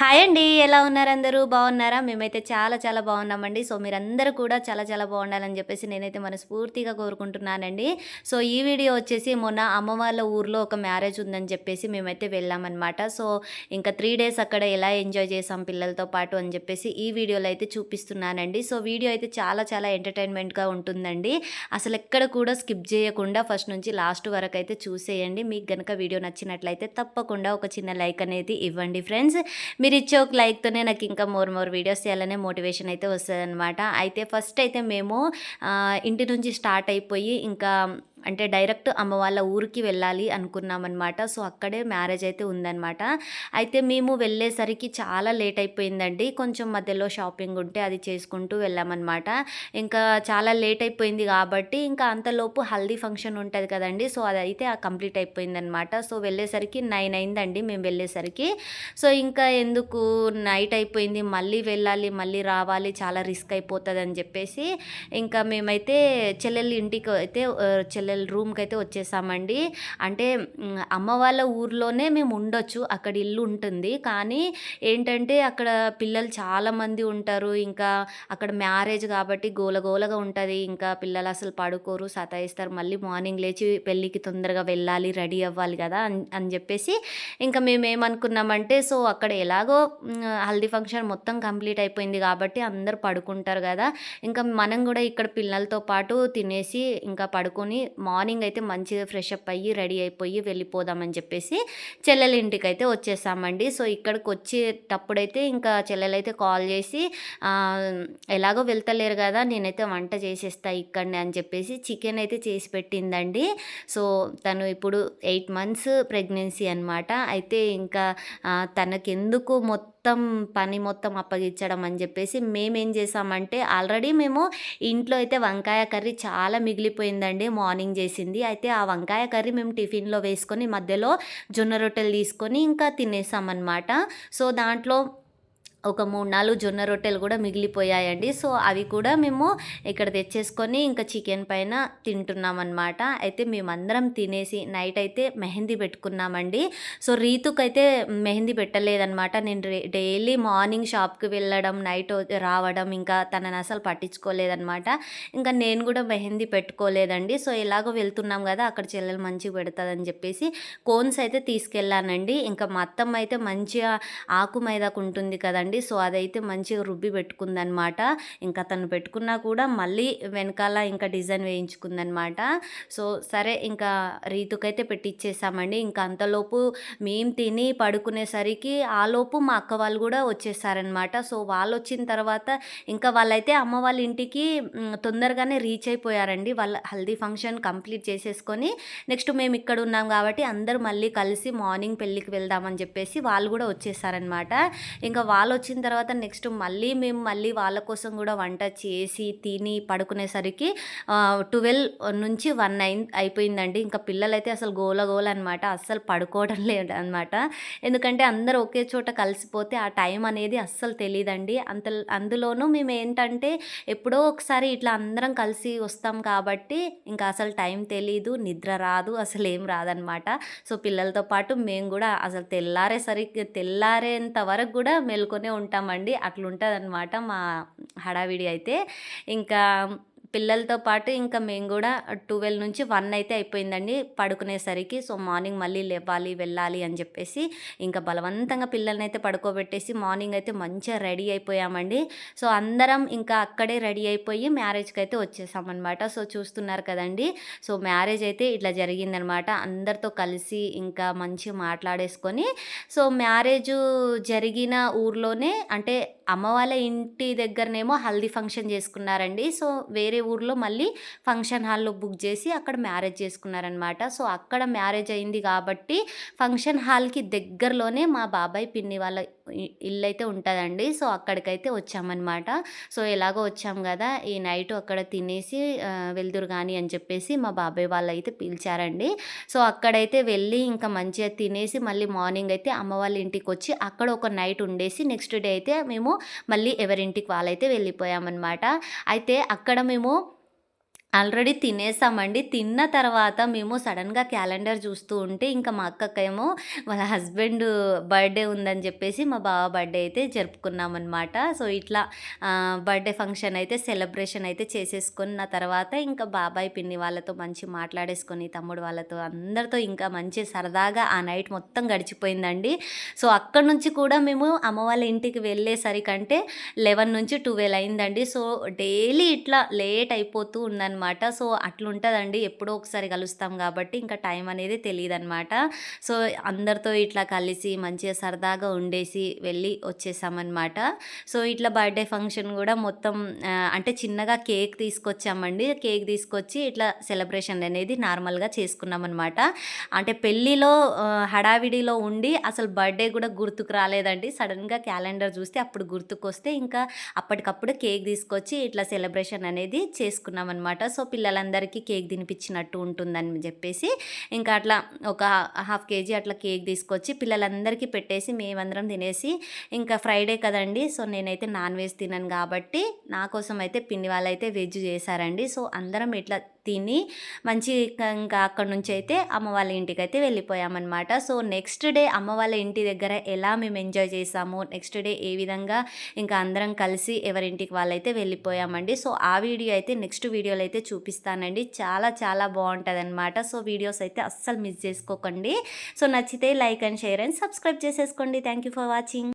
Hi అండి ఎలా ఉన్నారు అందరూ? బాగున్నారా? మేమైతే చాలా చాలా బాగున్నామండి. సో మీరందరూ కూడా చాలా చాలా బాగుండాలని చెప్పేసి నేనైతే మనస్ఫూర్తిగా కోరుకుంటున్నానండి. సో ఈ వీడియో వచ్చేసి మొన్న అమ్మ వాళ్ళ ఊర్లో ఒక మ్యారేజ్ ఉందని చెప్పేసి మేమైతే వెళ్ళామన్నమాట. సో ఇంకా త్రీ డేస్ అక్కడ ఎలా ఎంజాయ్ చేసాం పిల్లలతో పాటు అని చెప్పేసి ఈ వీడియోలో అయితే చూపిస్తున్నానండి. సో వీడియో అయితే చాలా చాలా ఎంటర్టైన్మెంట్గా ఉంటుందండి. అసలు ఎక్కడ కూడా స్కిప్ చేయకుండా ఫస్ట్ నుంచి లాస్ట్ వరకు అయితే చూసేయండి. మీకు కనుక వీడియో నచ్చినట్లయితే తప్పకుండా ఒక చిన్న లైక్ అనేది ఇవ్వండి ఫ్రెండ్స్. మీరు ఇచ్చే ఒక లైక్తోనే నాకు ఇంకా మోర్ మోర్ వీడియోస్ చేయాలనే మోటివేషన్ అయితే వస్తుంది అనమాట అయితే ఫస్ట్ అయితే మేము ఇంటి నుంచి స్టార్ట్ అయిపోయి ఇంకా అంటే డైరెక్ట్ అమ్మ వాళ్ళ ఊరికి వెళ్ళాలి అనుకున్నామన్నమాట. సో అక్కడే మ్యారేజ్ అయితే ఉందన్నమాట. అయితే మేము వెళ్ళేసరికి చాలా లేట్ అయిపోయిందండి. కొంచెం మధ్యలో షాపింగ్ ఉంటే అది చేసుకుంటూ వెళ్ళామన్నమాట. ఇంకా చాలా లేట్ అయిపోయింది కాబట్టి ఇంకా అంతలోపు హల్దీ ఫంక్షన్ ఉంటుంది కదండి. సో అది అయితే కంప్లీట్ అయిపోయిందనమాట సో వెళ్ళేసరికి నైన్ అయిందండి మేము వెళ్ళేసరికి. సో ఇంకా ఎందుకు నైట్ అయిపోయింది మళ్ళీ వెళ్ళాలి మళ్ళీ రావాలి చాలా రిస్క్ అయిపోతుంది అని చెప్పేసి ఇంకా మేమైతే చెల్లెళ్ళ ఇంటికి అయితే చెల్లెలు పిల్లల రూమ్కి అయితే వచ్చేసామండి. అంటే అమ్మ వాళ్ళ ఊర్లోనే మేము ఉండొచ్చు. అక్కడ ఇల్లు ఉంటుంది. కానీ ఏంటంటే అక్కడ పిల్లలు చాలామంది ఉంటారు. ఇంకా అక్కడ మ్యారేజ్ కాబట్టి గోలగోలగా ఉంటుంది. ఇంకా పిల్లలు అసలు పడుకోరు సతాయిస్తారు. మళ్ళీ మార్నింగ్ లేచి పెళ్ళికి తొందరగా వెళ్ళాలి రెడీ అవ్వాలి కదా అని అని చెప్పేసి ఇంకా మేము ఏమనుకున్నామంటే సో అక్కడ ఎలాగో హల్దీ ఫంక్షన్ మొత్తం కంప్లీట్ అయిపోయింది కాబట్టి అందరు పడుకుంటారు కదా. ఇంకా మనం కూడా ఇక్కడ పిల్లలతో పాటు తినేసి ఇంకా పడుకొని మార్నింగ్ అయితే మంచిగా ఫ్రెష్ అప్ అయ్యి రెడీ అయిపోయి వెళ్ళిపోదామని చెప్పేసి చెల్లెల ఇంటికి అయితే వచ్చేసామండి. సో ఇక్కడికి వచ్చేటప్పుడైతే ఇంకా చెల్లెలైతే కాల్ చేసి ఎలాగో వెళ్తలేరు కదా నేనైతే వంట చేసేస్తా ఇక్కడనే అని చెప్పేసి చికెన్ అయితే చేసి పెట్టిందండి. సో తను ఇప్పుడు ఎయిట్ మంత్స్ ప్రెగ్నెన్సీ అనమాట అయితే ఇంకా తనకెందుకు మొత్తం మొత్తం పని మొత్తం అప్పగించడం అని చెప్పేసి మేమేం చేసామంటే ఆల్రెడీ మేము ఇంట్లో అయితే వంకాయ కర్రీ చాలా మిగిలిపోయిందండి మార్నింగ్ చేసింది. అయితే ఆ వంకాయ కర్రీ మేము టిఫిన్లో వేసుకొని మధ్యలో జొన్న రొట్టెలు తీసుకొని ఇంకా తినేసామన్నమాట. సో దాంట్లో ఒక మూడు నాలుగు జొన్న రొట్టెలు కూడా మిగిలిపోయాయండి. సో అవి కూడా మేము ఇక్కడ తెచ్చేసుకొని ఇంకా చికెన్ పైన తింటున్నాం అనమాట అయితే మేమందరం తినేసి నైట్ అయితే మెహందీ పెట్టుకున్నామండి. సో రీతుకైతే మెహందీ పెట్టలేదన్నమాట. నేను రే- డైలీ మార్నింగ్ షాప్కి వెళ్ళడం నైట్ రావడం ఇంకా తనని అసలు పట్టించుకోలేదన్నమాట. ఇంకా నేను కూడా మెహందీ పెట్టుకోలేదండి. సో ఎలాగో వెళ్తున్నాం కదా అక్కడ చెల్లెలు మంచిగా పెడతాదని చెప్పేసి కోన్స్ అయితే తీసుకెళ్ళానండి. ఇంకా మా అత్తమ్మ అయితే మంచిగా ఆకు మైదాకు ఉంటుంది కదండి సో అదైతే మంచిగా రుబ్బి పెట్టుకుందనమాట. ఇంకా తను పెట్టుకున్నా కూడా మళ్ళీ వెనకాల ఇంకా డిజైన్ వేయించుకుందనమాట. సో సరే ఇంకా రీతుకైతే పెట్టిచ్చేసామండి. ఇంకా అంతలోపు మేము తిని పడుకునేసరికి ఆలోపు మా అక్క వాళ్ళు కూడా వచ్చేసారనమాట. సో వాళ్ళు వచ్చిన తర్వాత ఇంకా వాళ్ళైతే అమ్మ వాళ్ళ ఇంటికి తొందరగానే రీచ్ అయిపోయారండి. వాళ్ళ హల్దీ ఫంక్షన్ కంప్లీట్ చేసేసుకొని నెక్స్ట్ మేము ఇక్కడ ఉన్నాం కాబట్టి అందరూ మళ్ళీ కలిసి మార్నింగ్ పెళ్ళికి వెళ్దామని చెప్పేసి వాళ్ళు కూడా వచ్చేసారనమాట. ఇంకా వాళ్ళు వచ్చిన తర్వాత నెక్స్ట్ మళ్ళీ మేము మళ్ళీ వాళ్ళ కోసం కూడా వంట చేసి తిని పడుకునేసరికి ట్వెల్వ్ నుంచి వన్ అయి అయిపోయిందండి. ఇంకా పిల్లలైతే అసలు గోల గోల అనమాట అస్సలు పడుకోవడం లేదు అనమాట ఎందుకంటే అందరూ ఒకే చోట కలిసిపోతే ఆ టైం అనేది అస్సలు తెలియదండి అంత అందులోనూ మేము ఏంటంటే ఎప్పుడో ఒకసారి ఇట్లా అందరం కలిసి వస్తాం కాబట్టి ఇంకా అసలు టైం తెలీదు నిద్ర రాదు అసలు ఏం రాదనమాట సో పిల్లలతో పాటు మేము కూడా అసలు తెల్లారేసరికి తెల్లారేంత వరకు కూడా మేల్కొనే ఉంటామండి. అట్లుంటుంది అనమాట మా హడావిడి అయితే. ఇంకా పిల్లలతో పాటు ఇంకా మేము కూడా ట్వెల్వ్ నుంచి వన్ అయితే అయిపోయిందండి. పడుకునేసరికి సో మార్నింగ్ మళ్ళీ లేవాలి వెళ్ళాలి అని చెప్పేసి ఇంకా బలవంతంగా పిల్లల్ని అయితే పడుకోబెట్టేసి మార్నింగ్ అయితే మంచిగా రెడీ అయిపోయామండి. సో అందరం ఇంకా అక్కడే రెడీ అయిపోయి మ్యారేజ్కి అయితే వచ్చేసామన్నమాట. సో చూస్తున్నారు కదండి. సో మ్యారేజ్ అయితే ఇట్లా జరిగిందనమాట అందరితో కలిసి ఇంకా మంచిగా మాట్లాడేసుకొని సో మ్యారేజ్ జరిగిన ఊర్లోనే అంటే అమ్మ వాళ్ళ ఇంటి దగ్గరనేమో హల్దీ ఫంక్షన్ చేసుకున్నారండి. సో వేరే ఊర్లో మళ్ళీ ఫంక్షన్ హాల్లో బుక్ చేసి అక్కడ మ్యారేజ్ చేసుకున్నారనమాట సో అక్కడ మ్యారేజ్ అయింది కాబట్టి ఫంక్షన్ హాల్కి దగ్గరలోనే మా బాబాయ్ పిన్ని వాళ్ళ ఇల్లు అయితే ఉంటుందండి. సో అక్కడికైతే వచ్చామన్నమాట. సో ఎలాగో వచ్చాం కదా ఈ నైట్ అక్కడ తినేసి వెళ్దురు కానీ అని చెప్పేసి మా బాబాయ్ వాళ్ళు అయితే పిలిచారండి. సో అక్కడైతే వెళ్ళి ఇంకా మంచిగా తినేసి మళ్ళీ మార్నింగ్ అయితే అమ్మ వాళ్ళ ఇంటికి వచ్చి అక్కడ ఒక నైట్ ఉండేసి నెక్స్ట్ డే అయితే మేము మళ్ళీ ఎవరింటికి వాళ్ళైతే వెళ్ళిపోయామన్నమాట. అయితే అక్కడ మేము ఆల్రెడీ తినేసామండి. తిన్న తర్వాత మేము సడన్గా క్యాలెండర్ చూస్తూ ఉంటే ఇంకా మా అక్కకేమో వాళ్ళ హస్బెండ్ బర్త్‌డే ఉందని చెప్పేసి మా బావ బర్త్‌డే అయితే జరుపుకున్నామన్నమాట సో, ఇట్లా బర్త్‌డే ఫంక్షన్ అయితే సెలబ్రేషన్ అయితే చేసేసుకున్న తర్వాత ఇంకా బాబాయ్, పిన్ని వాళ్ళతో మంచి మాట్లాడేసుకొని, తమ్ముడు వాళ్ళతో అందరితో ఇంకా మంచి సరదాగా ఆ నైట్ మొత్తం గడిచిపోయిందండి. సో, అక్కడి నుంచి కూడా మేము అమ్మ వాళ్ళ ఇంటికి వెళ్ళేసరికంటే 11-12 అయిందండి. సో, డైలీ ఇట్లా లేట్ అయిపోతూ అనమాట సో, అట్లుంటుందండి ఎప్పుడో ఒకసారి కలుస్తాం కాబట్టి ఇంకా టైం అనేది తెలియదు అనమాట సో, అందరితో ఇట్లా కలిసి మంచిగా సరదాగా ఉండేసి వెళ్ళి వచ్చేసామనమాట. సో, ఇట్లా బర్త్‌డే ఫంక్షన్ కూడా మొత్తం అంటే చిన్నగా కేక్ తీసుకొచ్చామండి. కేక్ తీసుకొచ్చి ఇట్లా సెలబ్రేషన్ అనేది నార్మల్‌గా చేసుకున్నామనమాట. అంటే పెళ్ళిలో హడావిడిలో ఉండి అసలు బర్త్‌డే కూడా గుర్తుకు రాలేదండి. సడన్గా క్యాలెండర్ చూస్తే అప్పుడు గుర్తుకొస్తే ఇంకా అప్పటికప్పుడు కేక్ తీసుకొచ్చి ఇట్లా సెలబ్రేషన్ అనేది చేసుకున్నామన్నమాట సో, పిల్లలందరికీ కేక్ తినిపించినట్టు ఉంటుందని చెప్పేసి ఇంకా అట్లా ఒక హాఫ్ కేజీ అట్లా కేక్ తీసుకొచ్చి పిల్లలందరికీ పెట్టేసి మేమందరం తినేసి ఇంకా ఫ్రైడే కదండీ! సో, నేనైతే నాన్ వెజ్ తినను కాబట్టి నా కోసం అయితే పిన్ని వాళ్ళైతే వెజ్ చేశారండి. సో, అందరం ఇట్లా తిని మంచి ఇంకా అక్కడి నుంచి అయితే అమ్మ వాళ్ళ ఇంటికైతే వెళ్ళిపోయామనమాట. సో, నెక్స్ట్ డే అమ్మ వాళ్ళ ఇంటి దగ్గర ఎలా మేము ఎంజాయ్ చేసాము, నెక్స్ట్ డే ఏ విధంగా ఇంకా అందరం కలిసి ఎవరింటికి వాళ్ళైతే వెళ్ళిపోయామండి. సో, ఆ వీడియో అయితే నెక్స్ట్ వీడియోలో అయితే చూపిస్తానండి. చాలా చాలా బాగుంటుంది అనమాట సో, వీడియోస్ అయితే అస్సలు మిస్ చేసుకోకండి. సో, నచ్చితే like and share and subscribe చేసేసుకోండి. Thank you for watching.